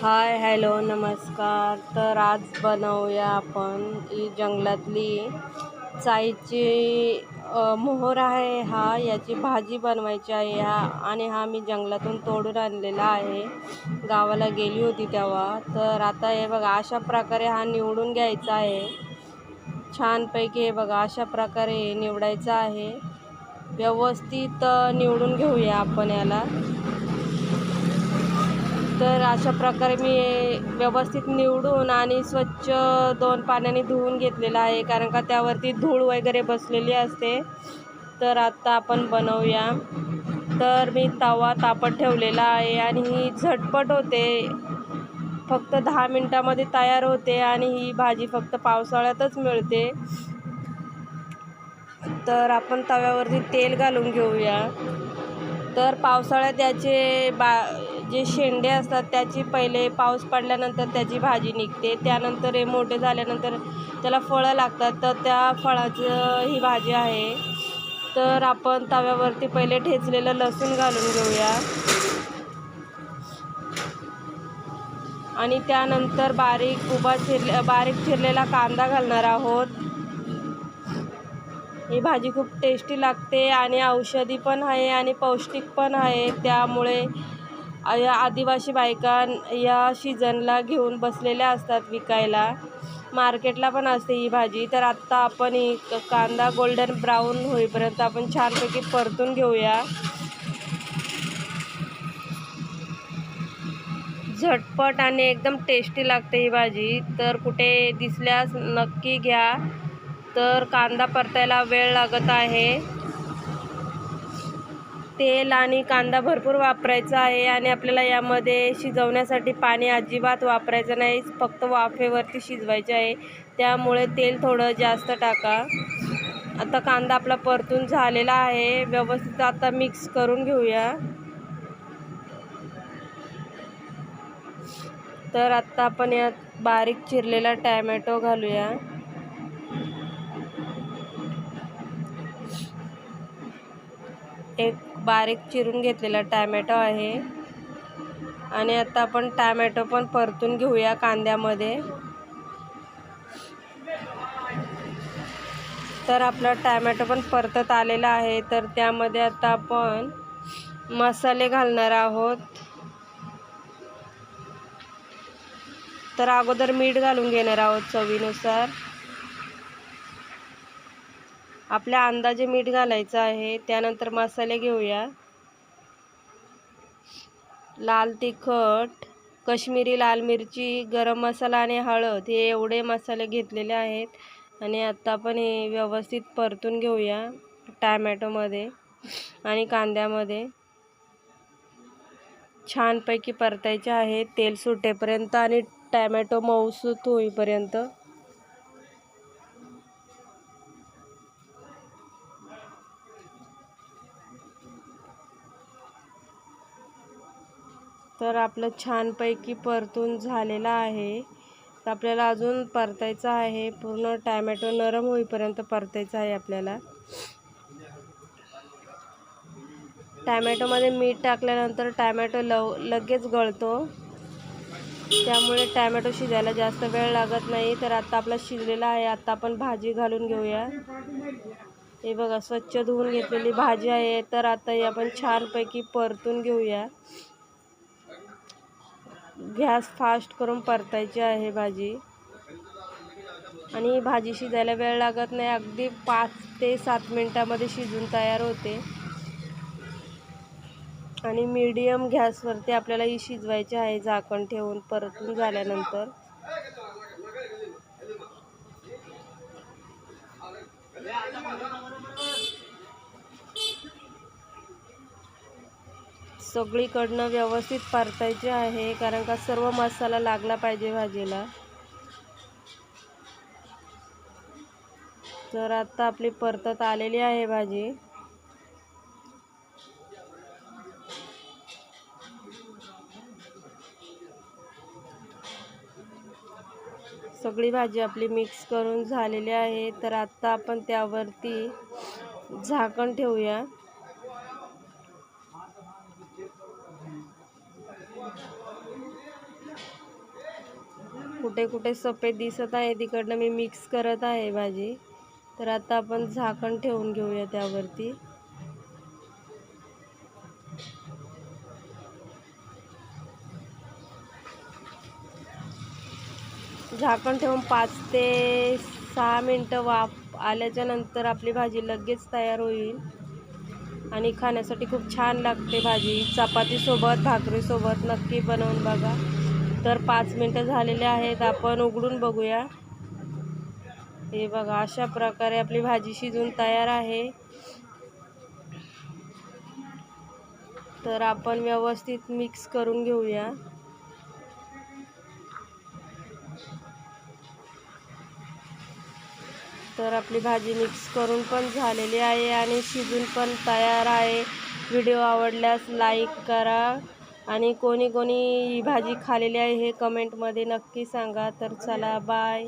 Hi hello नमस्कार. तर आज बनवूया आपण ही जंगलातली चाईची मोहर आहे हा. याची भाजी बनवायची आहे ह्या आणि हा मी जंगलातून तोडून आणलेला आहे. गावाला गेली होती तेव्हा. तर आता हे बघा अशा प्रकारे हा निवडून घ्यायचा आहे. छानपैकी हे बघा अशा प्रकारे निवडायचा आहे. व्यवस्थित निवडून घेऊया आपण याला. तर अशा प्रकारे मी व्यवस्थित निवडून आणि स्वच्छ दोन पाण्याने धुवून घेतलेलं आहे कारण का त्यावरती धूळ वगैरे बसलेली असते. तर आत्ता आपण बनवूया. तर मी तवा तापत ठेवलेला आहे आणि ही झटपट होते. फक्त दहा मिनटामध्ये तयार होते आणि ही भाजी फक्त पावसाळ्यातच मिळते. तर आपण तव्यावरती तेल घालून घेऊया. तर पावसाळ्यात याचे बा जे शेंडे असतात त्याची पहिले पाऊस पडल्यानंतर त्याची भाजी निघते. त्यानंतर हे मोठे झाल्यानंतर त्याला फळं लागतात. तर त्या फळाचं ही भाजी आहे. तर आपण तव्यावरती पहिले ठेचलेलं लसूण घालून घेऊया. आणि त्यानंतर बारीक उभा चिरले बारीक चिरलेला कांदा घालणार आहोत. ही भाजी खूप टेस्टी लागते आणि औषधी पण आहे आणि पौष्टिक पण आहे. त्यामुळे या आदिवासी बायका या सीझनला घेऊन बसलेल्या असतात विकायला. मार्केटला पण असते ही भाजी. तर आत्ता आपण ही कांदा गोल्डन ब्राऊन होईपर्यंत आपण छानपैकी परतून घेऊया. झटपट आणि एकदम टेस्टी लागते ही भाजी. तर कुठे दिसल्यास नक्की घ्या. तर कांदा परतायला वेळ लागत आहे. तेल आणि कांदा भरपूर वापरायचा आहे आणि आपल्याला यामध्ये शिजवण्यासाठी पाणी अजिबात वापरायचं नाही फक्त वाफेवरती शिजवायचे आहे. त्यामुळे तेल थोडं जास्त टाका. आता कांदा आपला परतून झालेला आहे. व्यवस्थित आता मिक्स करून घेऊया. तर आत्ता आपण यात बारीक चिरलेला टॅमॅटो घालूया. एक बारीक चिरून घेतलेला टॅमॅटो आहे. आणि आता आपण टॅमॅटो पण परतून घेऊया कांद्यामध्ये. तर आपला टॅमॅटो पण परतत आलेला आहे. तर त्यामध्ये आता आपण मसाले घालणार आहोत. तर अगोदर मीठ घालून घेणार आहोत चवीनुसार. आपल्या अंदाजे मीठ घालायचं आहे. त्यानंतर मसाले घेऊया. लाल तिखट कश्मीरी लाल मिरची गरम मसाला आणि हळद हे एवढे मसाले घेतलेले आहेत. आणि आत्ता आपण हे व्यवस्थित परतून घेऊया टॅमॅटोमध्ये आणि कांद्यामध्ये. छानपैकी परतायचे आहे. तेल सुटेपर्यंत आणि टॅमॅटो मऊसूत होईपर्यंत. तर आपलं छानपैकी परतून झालेला आहे. तर आपल्याला अजून परतायचं आहे. पूर्ण टॅमॅटो नरम होईपर्यंत परतायचं आहे आपल्याला. टॅमॅटोमध्ये मीठ टाकल्यानंतर टॅमॅटो लव लगेच गळतो. त्यामुळे टॅमॅटो शिजायला जास्त वेळ लागत नाही. तर आत्ता आपला शिजलेला आहे. आत्ता आपण भाजी घालून घेऊया. हे बघा स्वच्छ धुवून घेतलेली भाजी आहे. तर आता ही आपण छानपैकी परतून घेऊया. गॅस फास्ट करून परतायची आहे भाजी. आणि भाजी शिजायला वेळ लागत नाही. अगदी पाच ते सात मिनटामध्ये शिजून तयार होते. आणि मीडियम गॅसवरती आपल्याला ही शिजवायची आहे. झाकण ठेवून परतून झाल्यानंतर. सगळीकडनं व्यवस्थित परतायचे आहे कारण का सर्व मसाला लागला पाहिजे भाजीला. तर आता आपली परतत आलेली आहे भाजी. सगळी भाजी आपली मिक्स करून झालेली आहे तर आत्ता आपण त्यावरती झाकण ठेवूया. कुठे कुठे सफेद दिसत आहे तिकडनं मी मिक्स करत आहे भाजी. तर आता आपण झाकण ठेवून घेऊया त्यावरती. झाकण ठेवून पाच ते सहा मिनटं वाफ आल्याच्यानंतर आपली भाजी लगेच तयार होईल. आणि खाण्यासाठी खूप छान लागते भाजी. चपातीसोबत भाकरीसोबत नक्की बनवून बघा. तर पाच मिनटं झालेले आहेत आपण उघडून बघूया. हे बघा अशा प्रकारे आपली भाजी शिजून तयार आहे. तर आपण व्यवस्थित मिक्स करून घेऊया. तर आपली भाजी मिक्स करून पण झालेली आहे आणि शिजून पण तयार आहे. व्हिडिओ आवडल्यास लाईक करा. आणि कोणी कोणी ही भाजी खालेली आहे हे कमेंटमध्ये नक्की सांगा. तर चला बाय